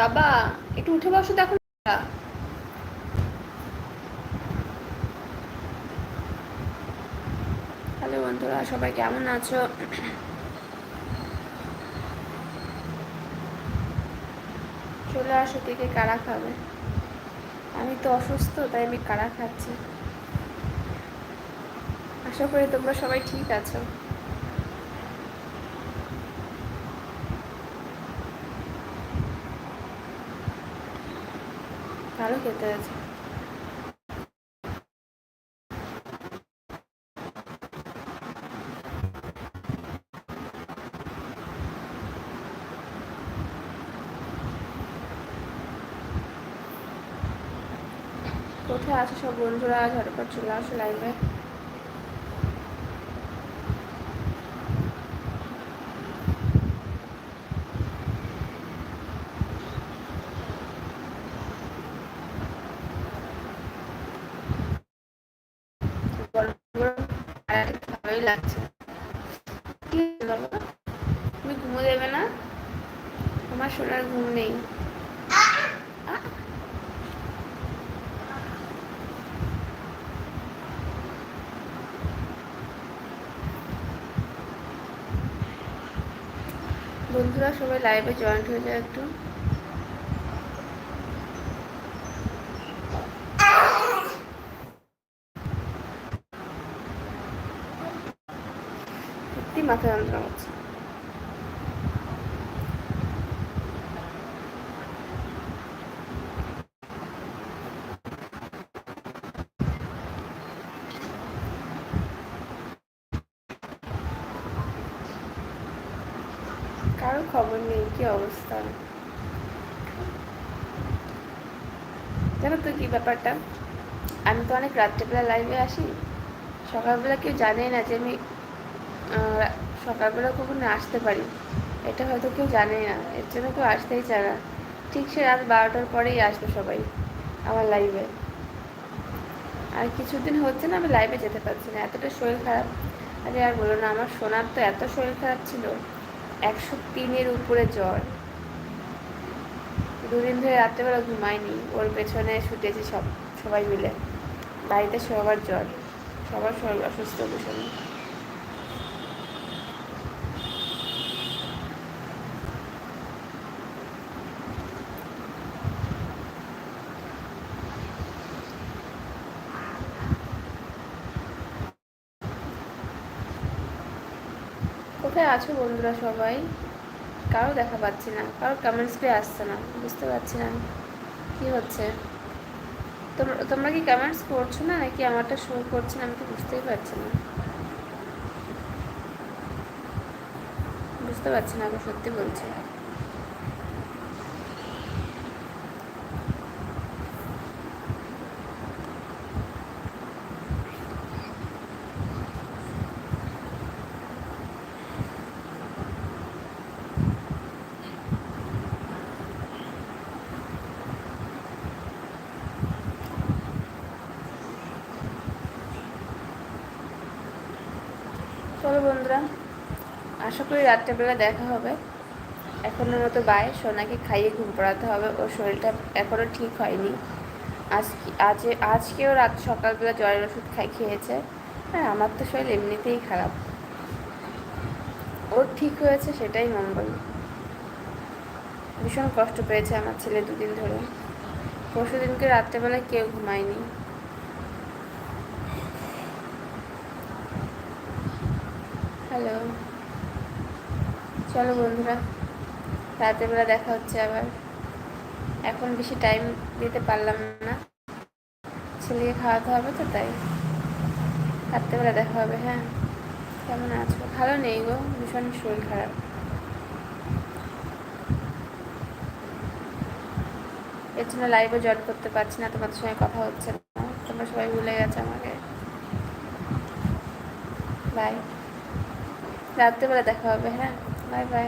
বাবা, একটু উঠে বসো দেখো হ্যালো বন্ধুরা, সবাই কেমন আছো? চলে আসো থেকে কারা খাবে। আমি তো অসুস্থ, তাই আমি কারা খাচ্ছি? আশা করি তোমরা সবাই ঠিক আছো। ভালো খেতে আছে। কোথায় আছে সব বন্ধুরা? ঝটপট চলে আসো লাইভে লাগছে তুমি ঘুমো দেবে না আমার সোনার ঘুম নেই বন্ধুরা সবাই লাইভে জয়েন্ট হয়ে যায় একটু সত্যি মাথা যন্ত্রণা হচ্ছে কারও খবর নেই কি অবস্থা জানো তো কি ব্যাপারটা আমি তো অনেক রাত্রেবেলা লাইভে আসি সকালবেলা কেউ জানে না যে আমি সকালবেলা কখনো আসতে পারি। এটা হয়তো কেউ জানে না, এর জন্য কেউ আসতেই চায় না। ঠিক সে রাত বারোটার পরেই আসবে সবাই আমার লাইভে আর কিছুদিন হচ্ছে না আমি লাইভে যেতে পারছি না, এতটা শরীর খারাপ। আরে আর বলো না, আমার সোনার তো এত শরীর খারাপ ছিল, একশো তিনের উপরে জ্বর। দুদিন ধরে রাত্রেবেলা ঘুমাইনি, ওর পেছনে ছুটেছি সব, সবাই মিলে। বাড়িতে সবার জ্বর, সবার শরীর অসুস্থ ভীষণ। কোথায় আছো বন্ধুরা সবাই? কারও দেখা পাচ্ছি না, কারও কমেন্টস পেয়ে আসছে না, বুঝতে পারছি না কী হচ্ছে। তোমরা তোমরা কি কমেন্টস করছ না নাকি আমারটা শো করছে না আমি তো বুঝতেই পারছি না। বুঝতে পারছি না আমি সত্যি বলছি চলো বন্ধুরা। আশা করি রাত্রেবেলা দেখা হবে। এখনের মতো বাই সোনাকে খাইয়ে ঘুম পড়াতে হবে। ওর শরীরটা এখনও ঠিক হয়নি। আজ আজ আজকেও রাত সকালবেলা জ্বরের ওষুধ খাই খেয়েছে। হ্যাঁ আমার তো শরীর এমনিতেই খারাপ। ওর ঠিক হয়েছে সেটাই মঙ্গল। ভীষণ কষ্ট পেয়েছে আমার ছেলে দুদিন ধরে। পরশু দিনকে রাত্রেবেলায় কেউ ঘুমায়নি। হ্যালো চলো বন্ধুরা, রাতের বেলা দেখা হচ্ছে আবার। এখন বেশি টাইম দিতে পারলাম না। ছেলেকে খাওয়াতে হবে তো তাই। রাত্রেবেলা দেখা হবে হ্যাঁ। কেমন আছো? ভালো নেই গো, ভীষণ শরীর খারাপ। এর জন্য লাইভে জয়েন করতে পারছি না, তোমাদের সঙ্গে কথা হচ্ছে না। তোমরা সবাই ভুলে গেছো আমাকে। বাই রাত্রেবেলা দেখা হবে হ্যাঁ? Bye bye